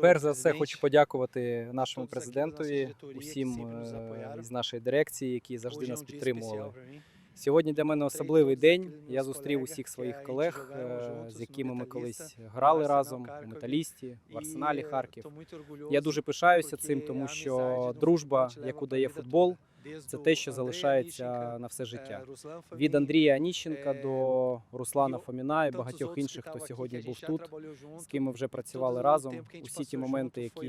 Перш за все, хочу подякувати нашому президентові, усім nos е, із нашої дирекції, які завжди нас підтримували. Сьогодні для мене особливий день. Я зустрів усіх своїх колег, е, з якими ми колись грали разом у металісті, в арсеналі е, Харків. Я дуже пишаюся цим, тому що дружба, яку дає футбол, це те, що залишається на все життя. е, Від Андрія Аніщенка е, до Руслана Фоміна і багатьох інших, хто сьогодні був тут, з ким ми вже працювали разом. Усі ті моменти, які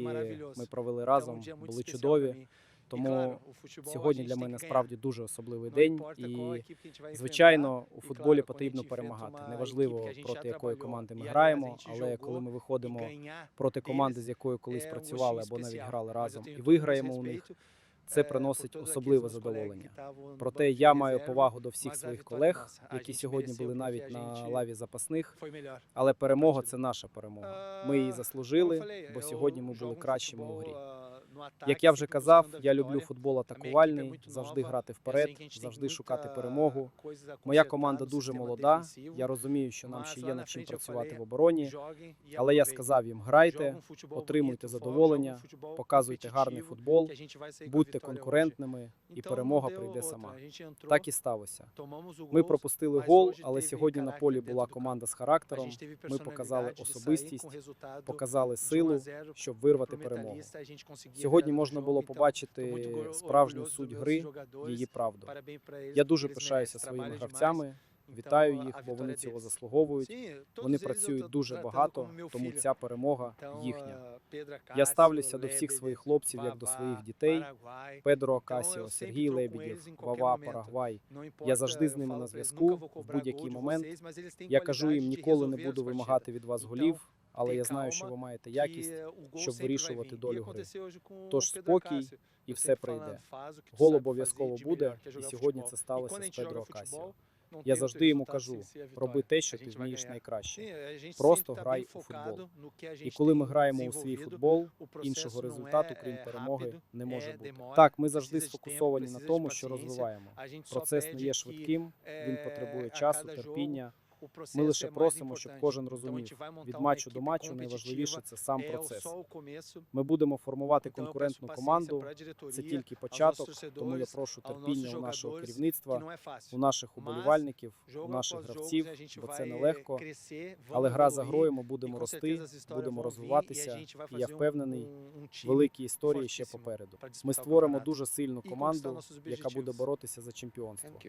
ми провели разом, були чудові. Тому сьогодні для мене справді дуже особливий день. І. Звичайно, у футболі потрібно перемагати. Неважливо проти якої команди ми граємо, але коли ми виходимо проти команди, з якою колись працювали або навіть грали разом, і виграємо у них, це приносить особливе задоволення. Проте я маю повагу до всіх своїх колег, які сьогодні були навіть на лаві запасних. Але перемога це наша перемога. Ми її заслужили, бо сьогодні ми були кращими у грі. Е, Як я вже казав, я люблю футбол атакувальний, завжди грати вперед, завжди шукати перемогу. Моя команда дуже молода. Я розумію, що нам ще є над чим працювати в обороні. Але я сказав їм: грайте, отримуйте задоволення, показуйте гарний футбол, будьте конкурентними, і перемога прийде сама. Так і сталося. Ми пропустили гол, але сьогодні на полі була команда з характером. Ми показали особистість, показали de 1 a силу, щоб вирвати перемогу. Сьогодні можна було побачити справжню суть гри, її правду. Я дуже пишаюся своїми гравцями. Вітаю їх, бо вони цього заслуговують. Вони працюють дуже багато, тому ця перемога їхня. Я ставлюся до всіх своїх хлопців як до своїх дітей. Педро eu Сергій qualquer Вава. Парагвай. Я завжди з ними на зв'язку в будь-який момент. Я кажу їм, ніколи не буду вимагати від вас голів, але я знаю, що ви маєте якість, щоб вирішувати. E долю гри. Тож спокій, і все прийде. Гол обов'язково буде, і сьогодні це E сталося з Педро não Я завжди йому кажу: роби те, що ти вмієш найкраще. Просто грай у футбол. І коли ми граємо у свій футбол, іншого результату, крім перемоги, не може бути. Так, ми завжди сфокусовані на тому, що розвиваємо. Процес не є швидким, він потребує часу, терпіння. Ми лише просимо, щоб кожен розумів, від матчу до матчу найважливіше це сам процес. Ми будемо формувати конкурентну команду. Це тільки початок, тому я прошу терпіння у нашого керівництва, у наших уболівальників, у наших гравців, бо це нелегко. Але гра за грою ми будемо рости, будемо розвиватися. І я впевнений, великі історії ще попереду. Ми створимо дуже сильну команду, яка буде боротися за чемпіонство.